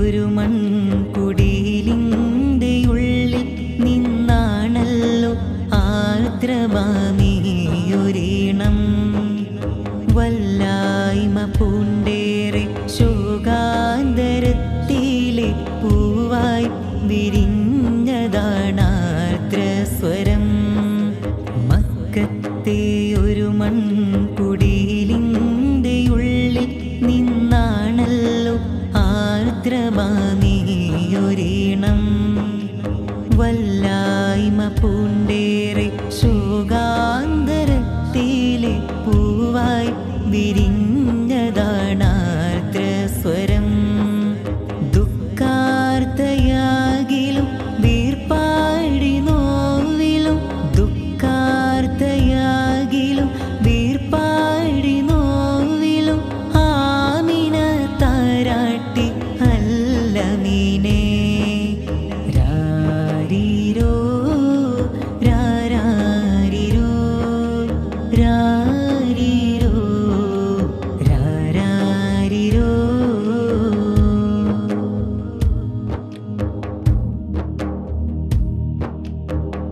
ഒരു മൺകുടിയിലിന്റെ ഉള്ളിൽ നിന്നാണല്ലോ ആർദ്രവാമീ ഒരീണം വല്ലായ്മ പൂണ്ടേറെ ശോകാന്തരത്തിലെ പൂവായി വിരിഞ്ഞതാണാർദ്രസ്വരം മക്കത്തെ ഒരു മൺകുടി ആർദ്രമാ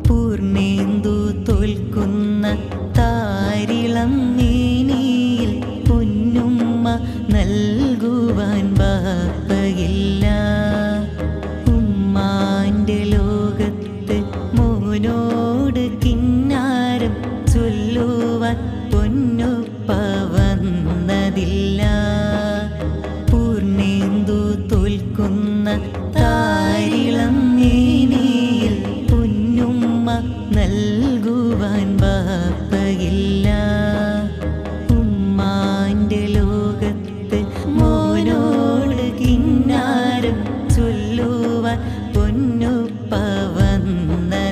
പൂർണേന്ദു തോൽക്കുന്ന താരിളം മേനിയിൽ പൊന്നുമ്മ നൽകുവാൻ ബാപ്പയില്ല ഉമ്മാന്റെ ലോകത്ത് മോനോട് കിന്നാരം ചൊല്ലുവാൻ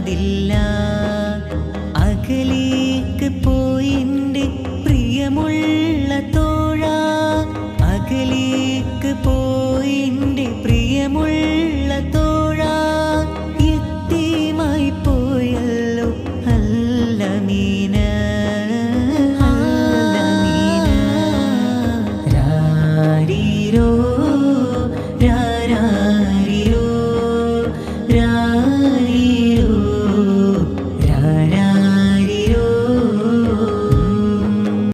അതില്ല അകലേക്ക് പോയിന്റെ പ്രിയമുള്ള തോഴ. അകലേക്ക് പോയിന്റെ പ്രിയമുള്ള തോഴ. യുക്തിമായി പോയല്ലോ അല്ല മീന രാരീരോ രാരാരിയോ രാരി